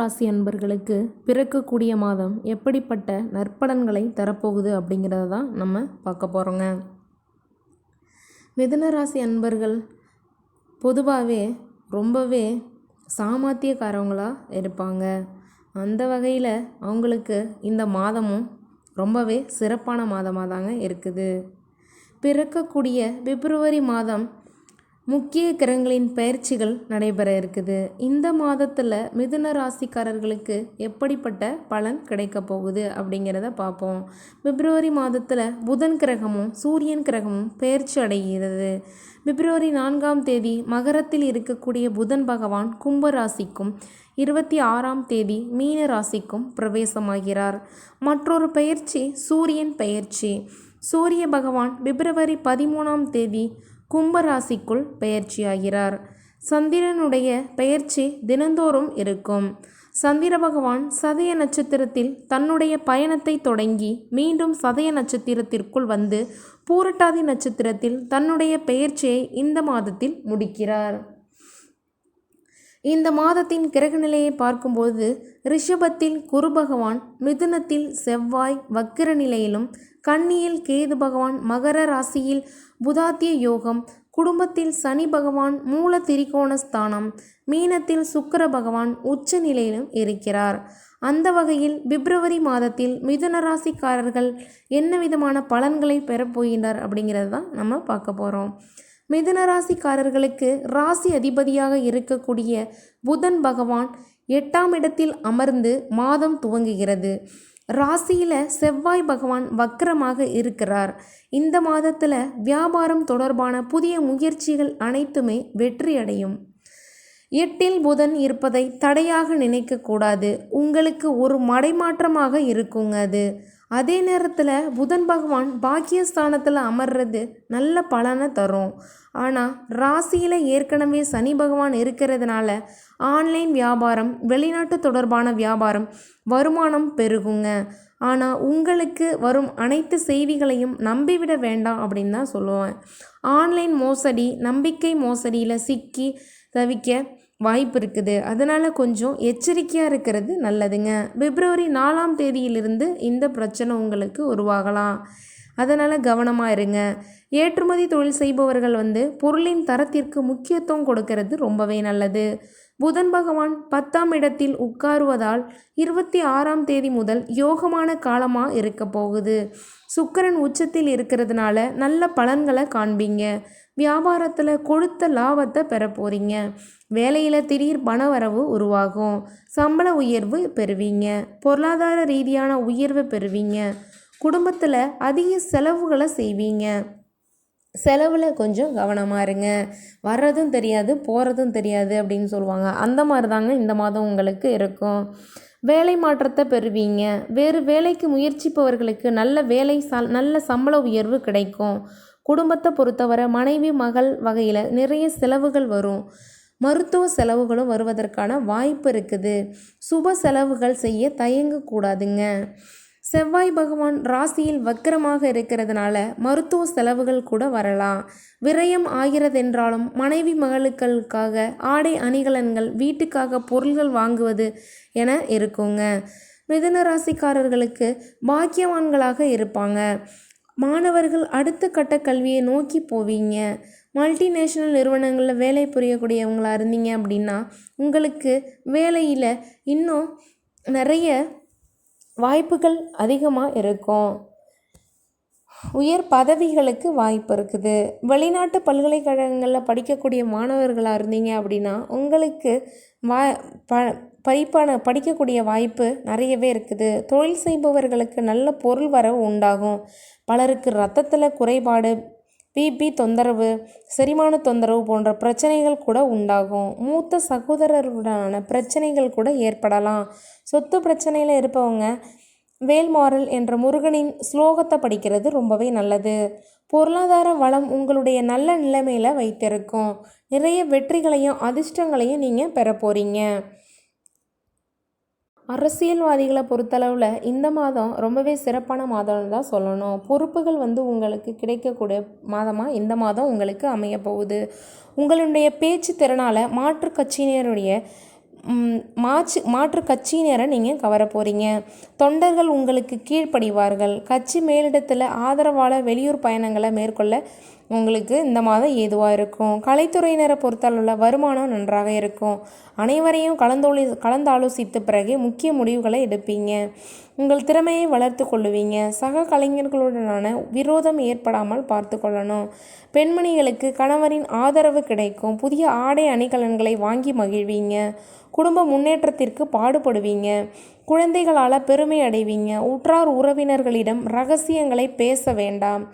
ராசி அன்பர்களுக்கு பிறக்கக்கூடிய மாதம் எப்படிப்பட்ட நற்பலன்களை தரப்போகுது அப்படிங்கிறத தான் நம்ம பார்க்க போகிறோங்க மிதுன ராசி அன்பர்கள் பொதுவாகவே ரொம்பவே சாமாத்தியக்காரவங்களாக இருப்பாங்க. அந்த வகையில் அவங்களுக்கு இந்த மாதமும் ரொம்பவே சிறப்பான மாதமாக தாங்க இருக்குது. பிறக்கக்கூடிய பிப்ரவரி மாதம் முக்கிய கிரகங்களின் பயிற்சிகள் நடைபெற இருக்குது. இந்த மாதத்தில் மிதுன ராசிக்காரர்களுக்கு எப்படிப்பட்ட பலன் கிடைக்க போகுது அப்படிங்கிறத பார்ப்போம். பிப்ரவரி மாதத்தில் புதன் கிரகமும் சூரியன் கிரகமும் பயிற்சி அடைகிறது. பிப்ரவரி நான்காம் தேதி மகரத்தில் இருக்கக்கூடிய புதன் பகவான் கும்ப ராசிக்கும் இருபத்தி ஆறாம் தேதி மீன ராசிக்கும் பிரவேசமாகிறார். மற்றொரு பயிற்சி சூரியன் பயிற்சி. சூரிய பகவான் பிப்ரவரி பதிமூணாம் தேதி கும்பராசிக்குள் பெயர்ச்சியாகிறார். சந்திரனுடைய பெயர்ச்சி தினந்தோறும் இருக்கும். சந்திர பகவான் சதய நட்சத்திரத்தில் தன்னுடைய பயணத்தை தொடங்கி மீண்டும் சதய நட்சத்திரத்திற்குள் வந்து பூரட்டாதி நட்சத்திரத்தில் தன்னுடைய பெயர்ச்சியை இந்த மாதத்தில் முடிக்கிறார். இந்த மாதத்தின் கிரக நிலையை பார்க்கும்போது ரிஷபத்தில் குரு பகவான் மிதுனத்தில் செவ்வாய் வக்கிர நிலையிலும் கன்னியில் கேது பகவான் மகர ராசியில் புதாத்திய யோகம் குடும்பத்தில் சனி பகவான் மூல திரிகோண ஸ்தானம் மீனத்தில் சுக்கர பகவான் உச்ச நிலையிலும் இருக்கிறார். அந்த வகையில் பிப்ரவரி மாதத்தில் மிதுன ராசிக்காரர்கள் என்ன விதமான பலன்களை பெறப்போகின்றார் அப்படிங்கிறது தான் நம்ம பார்க்க போகிறோம் மிதுன ராசிக்காரர்களுக்கு ராசி அதிபதியாக இருக்கக்கூடிய புதன் பகவான் எட்டாம் இடத்தில் அமர்ந்து மாதம் துவங்குகிறது. ராசியில் செவ்வாய் பகவான் வக்கரமாக இருக்கிறார். இந்த மாதத்தில் வியாபாரம் தொடர்பான புதிய முயற்சிகள் அனைத்துமே வெற்றியடையும். எட்டில் புதன் இருப்பதை தடையாக நினைக்கக்கூடாது. உங்களுக்கு ஒரு மடைமாற்றமாக இருக்குங்க அது. அதே நேரத்தில் புதன் பகவான் பாக்கியஸ்தானத்தில் அமர்றது நல்ல பலனை தரும். ஆனால் ராசியில் ஏற்கனவே சனி பகவான் இருக்கிறதுனால ஆன்லைன் வியாபாரம் வெளிநாட்டு தொடர்பான வியாபாரம் வருமானம் பெருகுங்க. ஆனால் உங்களுக்கு வரும் அனைத்து செய்திகளையும் நம்பிவிட வேண்டாம் அப்படின்னு தான் சொல்லுவேன். ஆன்லைன் மோசடி நம்பிக்கை மோசடியில் சிக்கி தவிக்க வாய்ப்பு இருக்குது அதனால் கொஞ்சம் எச்சரிக்கையாக இருக்கிறது நல்லதுங்க. பிப்ரவரி நாலாம் தேதியிலிருந்து இந்த பிரச்சனை உங்களுக்கு உருவாகலாம். அதனால் கவனமாக இருங்க. ஏற்றுமதி தொழில் செய்பவர்கள் வந்து பொருளின் தரத்திற்கு முக்கியத்துவம் கொடுக்கறது ரொம்பவே நல்லது. புதன் பகவான் பத்தாம் இடத்தில் உட்காருவதால் இருபத்தி ஆறாம் தேதி முதல் யோகமான காலமாக இருக்க போகுது. சுக்கரன் உச்சத்தில் இருக்கிறதுனால நல்ல பலன்களை காண்பீங்க. வியாபாரத்தில் கொடுத்த லாபத்தை பெற போகிறீங்க வேலையில் திடீர் பண வரவு உருவாகும். சம்பள உயர்வு பெறுவீங்க. பொருளாதார ரீதியான உயர்வு பெறுவீங்க. குடும்பத்தில் அதிக செலவுகளை செய்வீங்க. செலவில் கொஞ்சம் கவனமாக இருங்க. வர்றதும் தெரியாது போகிறதும் தெரியாது அப்படின்னு சொல்லுவாங்க. அந்த மாதிரி தாங்க இந்த மாதம் உங்களுக்கு இருக்கும். வேலை மாற்றத்தை பெறுவீங்க. வேறு வேலைக்கு முயற்சிப்பவர்களுக்கு நல்ல வேலை ச நல்ல சம்பள உயர்வு கிடைக்கும். குடும்பத்தை பொறுத்தவரை மனைவி மகள் வகையில் நிறைய செலவுகள் வரும். மருத்துவ செலவுகளும் வருவதற்கான வாய்ப்பு இருக்குது. சுப செலவுகள் செய்ய தயங்கக்கூடாதுங்க செவ்வாய் பகவான் ராசியில் வக்கரமாக இருக்கிறதுனால மருத்துவ செலவுகள் கூட வரலாம். விரயம் ஆகிறதென்றாலும் மனைவி மகளுக்களுக்காக ஆடை அணிகலன்கள் வீட்டுக்காக பொருள்கள் வாங்குவது என இருக்குங்க. மிதுன ராசிக்காரர்களுக்கு பாக்கியவான்களாக இருப்பாங்க. மாணவர்கள் அடுத்த கட்ட கல்வியை நோக்கி போவீங்க. மல்டிநேஷ்னல் நிறுவனங்களில் வேலை புரியக்கூடியவங்களா இருந்தீங்க அப்படின்னா உங்களுக்கு வேலையில் இன்னும் நிறைய வாய்ப்புகள் அதிகமாக இருக்கும். உயர் பதவிகளுக்கு வாய்ப்பு இருக்குது. வெளிநாட்டு பல்கலைக்கழகங்களில் படிக்கக்கூடிய மாணவர்களாக இருந்தீங்க அப்படின்னா உங்களுக்கு வா ப படிப்பான படிக்கக்கூடிய வாய்ப்பு நிறையவே இருக்குது. தொழில் செய்பவர்களுக்கு நல்ல பொருள் வரவு உண்டாகும். பலருக்கு ரத்தத்தில் குறைபாடு பிபி தொந்தரவு செரிமான தொந்தரவு போன்ற பிரச்சனைகள் கூட உண்டாகும். மூத்த சகோதரருடனான பிரச்சனைகள் கூட ஏற்படலாம். சொத்து பிரச்சனையில் இருப்பவங்க வேல்மாறல் என்ற முருகனின் ஸ்லோகத்தை படிக்கிறது ரொம்பவே நல்லது. பொருளாதார வளம் உங்களுடைய நல்ல நிலைமையில் வைத்திருக்கும். நிறைய வெற்றிகளையும் அதிர்ஷ்டங்களையும் நீங்கள் பெற போகிறீங்க அரசியல்வாதிகளை பொறுத்தளவில் இந்த மாதம் ரொம்பவே சிறப்பான மாதம்னு தான் சொல்லணும். பொறுப்புகள் வந்து உங்களுக்கு கிடைக்கக்கூடிய மாதமாக இந்த மாதம் உங்களுக்கு அமைய போகுது. உங்களுடைய பேச்சு திறனால் மாற்று கட்சியினருடைய மாற்று மாற்று கட்சியினரை நீங்கள் கவர போகிறீங்க தொண்டர்கள் உங்களுக்கு கீழ்ப்படிவார்கள். கட்சி மேலிடத்தில் ஆதரவாளர் வெளியூர் பயணங்களை மேற்கொள்ள உங்களுக்கு இந்த மாதம் ஏதுவாக இருக்கும்? கலைத்துறையினரை பொறுத்தளவில் வருமானம் நன்றாக இருக்கும். அனைவரையும் கலந்தோலி கலந்தாலோசித்த பிறகு முக்கிய முடிவுகளை எடுப்பீங்க. உங்கள் திறமையை வளர்த்து கொள்ளுவீங்க. சக கலைஞர்களுடனான விரோதம் ஏற்படாமல் பார்த்து கொள்ளணும். பெண்மணிகளுக்கு கணவரின் ஆதரவு கிடைக்கும். புதிய ஆடை அணிகலன்களை வாங்கி மகிழ்வீங்க. குடும்ப முன்னேற்றத்திற்கு பாடுபடுவீங்க. குழந்தைகளால் பெருமை அடைவீங்க. உற்றார் உறவினர்களிடம் ரகசியங்களை பேச வேண்டாம்.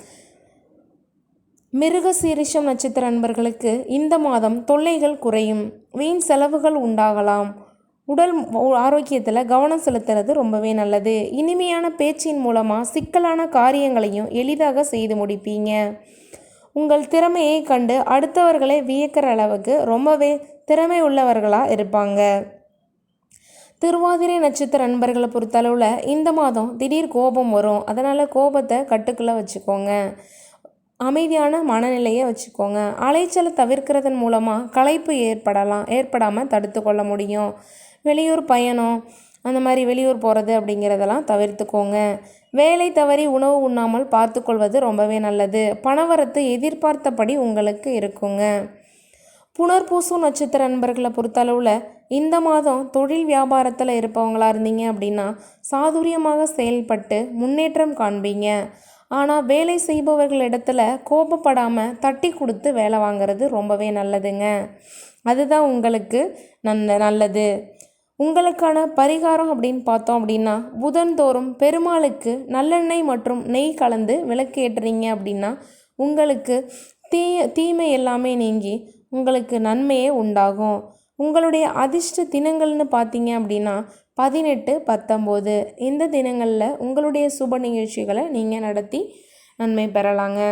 மிருக சீரிஷம் நட்சத்திர அன்பர்களுக்கு இந்த மாதம் தொல்லைகள் குறையும். வீண் செலவுகள் உண்டாகலாம். உடல் ஆரோக்கியத்தில் கவனம் செலுத்துறது ரொம்பவே நல்லது. இனிமையான பேச்சின் மூலமாக சிக்கலான காரியங்களையும் எளிதாக செய்து முடிப்பீங்க. உங்கள் திறமையை கண்டு அடுத்தவர்களை வியக்கிற அளவுக்கு ரொம்பவே திறமை உள்ளவர்களாக இருப்பாங்க. திருவாதிரை நட்சத்திர நண்பர்களை பொறுத்தளவில் இந்த மாதம் திடீர் கோபம் வரும். அதனால் கோபத்தை கட்டுக்குள்ளே வச்சுக்கோங்க. அமைதியான மனநிலையை வச்சுக்கோங்க. அலைச்சலை தவிர்க்கிறதன் மூலமாக களைப்பு ஏற்படலாம் ஏற்படாமல் தடுத்து கொள்ள முடியும். வெளியூர் பயணம் அந்த மாதிரி வெளியூர் போகிறது அப்படிங்கிறதெல்லாம் தவிர்த்துக்கோங்க. வேலை தவறி உணவு உண்ணாமல் பார்த்துக்கொள்வது ரொம்பவே நல்லது. பணவரத்து எதிர்பார்த்தபடி உங்களுக்கு இருக்குங்க. புனர்பூசு நட்சத்திர நண்பர்களை பொறுத்தளவில் இந்த மாதம் தொழில் வியாபாரத்தில் இருப்பவங்களாக இருந்தீங்க அப்படின்னா சாதுரியமாக செயல்பட்டு முன்னேற்றம் காண்பீங்க. ஆனால் வேலை செய்பவர்களிடத்துல கோபப்படாமல் தட்டி கொடுத்து வேலை வாங்குறது ரொம்பவே நல்லதுங்க. அதுதான் உங்களுக்கு நல்ல நல்லது. உங்களுக்கான பரிகாரம் அப்படின்னு பார்த்தோம் அப்படின்னா புதன்தோறும் பெருமாளுக்கு நல்லெண்ணெய் மற்றும் நெய் கலந்து விளக்கு ஏற்றுறீங்க அப்படின்னா உங்களுக்கு தீ தீமை எல்லாமே நீங்கி உங்களுக்கு நன்மையே உண்டாகும். உங்களுடைய அதிர்ஷ்ட தினங்கள்னு பார்த்தீங்க அப்படின்னா பதினெட்டு பத்தொம்போது. இந்த தினங்களில் உங்களுடைய சுப நிகழ்ச்சிகளை நீங்கள் நடத்தி நன்மை பெறலாங்க.